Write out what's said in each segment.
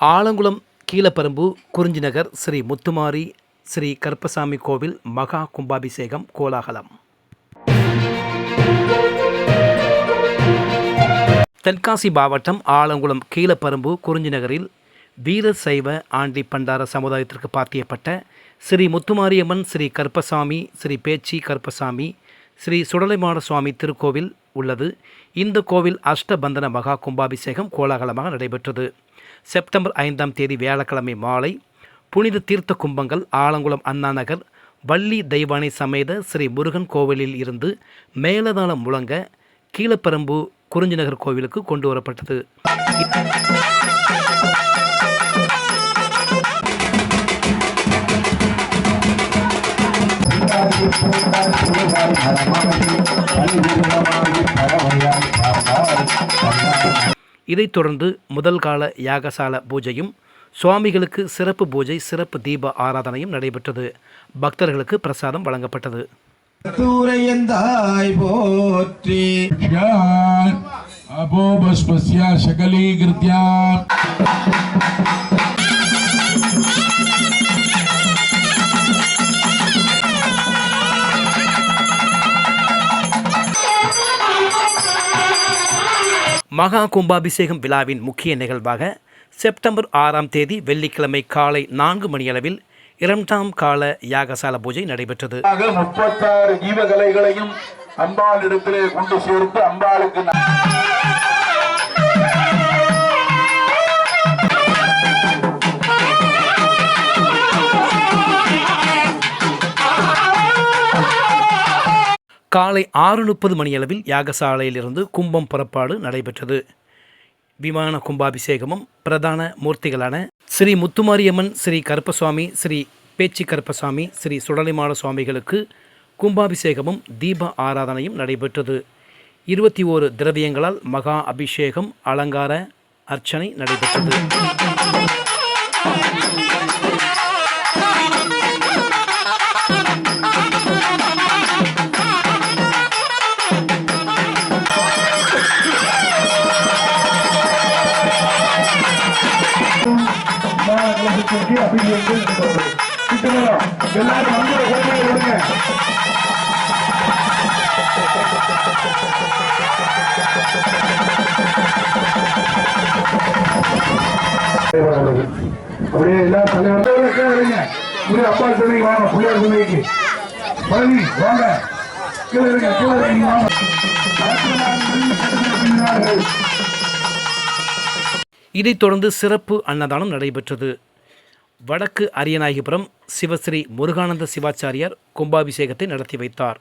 ஆலங்குளம் கீழப்பரம்பு குறிஞ்சிநகர் ஸ்ரீ முத்துமாரி ஸ்ரீ கருப்பசாமி கோவில் மகா கும்பாபிஷேகம் கோலாகலம். தென்காசி மாவட்டம் ஆலங்குளம் கீழப்பரம்பு குறிஞ்சிநகரில் வீர சைவ ஆண்டி பண்டார சமுதாயத்திற்கு பாத்தியப்பட்ட ஸ்ரீ முத்துமாரியம்மன் ஸ்ரீ கருப்பசாமி ஸ்ரீ பேச்சி கருப்பசாமி ஸ்ரீ சுடலைமாட சுவாமி திருக்கோவில் உள்ளது. இந்த கோவில் அஷ்டபந்தன மகா கும்பாபிஷேகம் கோலாகலமாக நடைபெற்றது. செப்டம்பர் ஐந்தாம் தேதி வியாழக்கிழமை மாலை புனித தீர்த்த கும்பங்கள் ஆலங்குளம் அண்ணா நகர் வள்ளி தெய்வானை சமேத ஸ்ரீ முருகன் கோவிலில் இருந்து மேலதாளம் முழங்க கீழப்பரம்பு குறிஞ்சிநகர் கோவிலுக்கு கொண்டு வரப்பட்டது. இதைத் தொடர்ந்து முதல் கால யாகசால பூஜையும் சுவாமிகளுக்கு சிறப்பு பூஜை சிறப்பு தீப ஆராதனையும் நடைபெற்றது. பக்தர்களுக்கு பிரசாதம் வழங்கப்பட்டது. தூரையந்தாய் போற்றி. அபோபஸ்மஸ்யா சகலீகிருத்யா மகா கும்பாபிஷேகம் விழாவின் முக்கிய நிகழ்வாக செப்டம்பர் ஆறாம் தேதி வெள்ளிக்கிழமை காலை நான்கு மணியளவில் இரண்டாம் கால யாகசால பூஜை நடைபெற்றது. முப்பத்தாறு ஜீவகலைகளையும் அம்பாள் இடத்திலே கொண்டு சேர்த்து அம்பாளுக்கு காலை ஆறு முப்பது மணியளவில் யாகசாலையிலிருந்து கும்பம் புறப்பாடு நடைபெற்றது. விமான கும்பாபிஷேகமும் பிரதான மூர்த்திகளான ஸ்ரீ முத்துமாரியம்மன் ஸ்ரீ கருப்பசுவாமி ஸ்ரீ பேச்சி கருப்பசாமி ஸ்ரீ சுடலைமாட சுவாமிகளுக்கு கும்பாபிஷேகமும் தீப ஆராதனையும் நடைபெற்றது. இருபத்தி ஓரு திரவியங்களால் மகா அபிஷேகம் அலங்கார அர்ச்சனை நடைபெற்றது. எல்லாரும் வந்து விடுங்க அப்படியே எல்லா தலைவர்களும் இருங்க. அப்பா சொல்லி வாங்க பிள்ளையார் சொல்லிக்கு பழனி வாங்க. கீழே இருங்க கீழே இருங்க வாங்க. இதைத் தொடர்ந்து சிறப்பு அன்னதானம் நடைபெற்றது. வடக்கு அரியநாயகிபுரம் சிவஸ்ரீ முருகானந்த சிவாச்சாரியார் கும்பாபிஷேகத்தை நடத்தி வைத்தார்.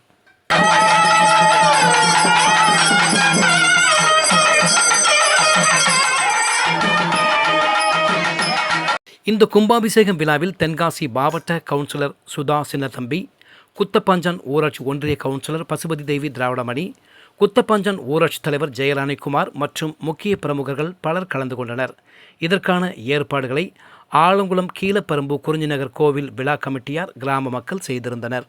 இந்த கும்பாபிஷேகம் விழாவில் தென்காசி மாவட்ட கவுன்சிலர் சுதா சின்னத்தம்பி குத்தப்பாஞ்சான் ஊராட்சி ஒன்றிய கவுன்சிலர் பசுபதி தேவி திராவிடமணி குத்தப்பாஞ்சான் ஊராட்சி தலைவர் ஜெயராணிக்குமார் மற்றும் முக்கிய பிரமுகர்கள் பலர் கலந்து கொண்டனர். இதற்கான ஏற்பாடுகளை ஆலங்குளம் கீழப்பரம்பு குறிஞ்சிநகர் கோவில் விழா கமிட்டியார் கிராம மக்கள் செய்திருந்தனர்.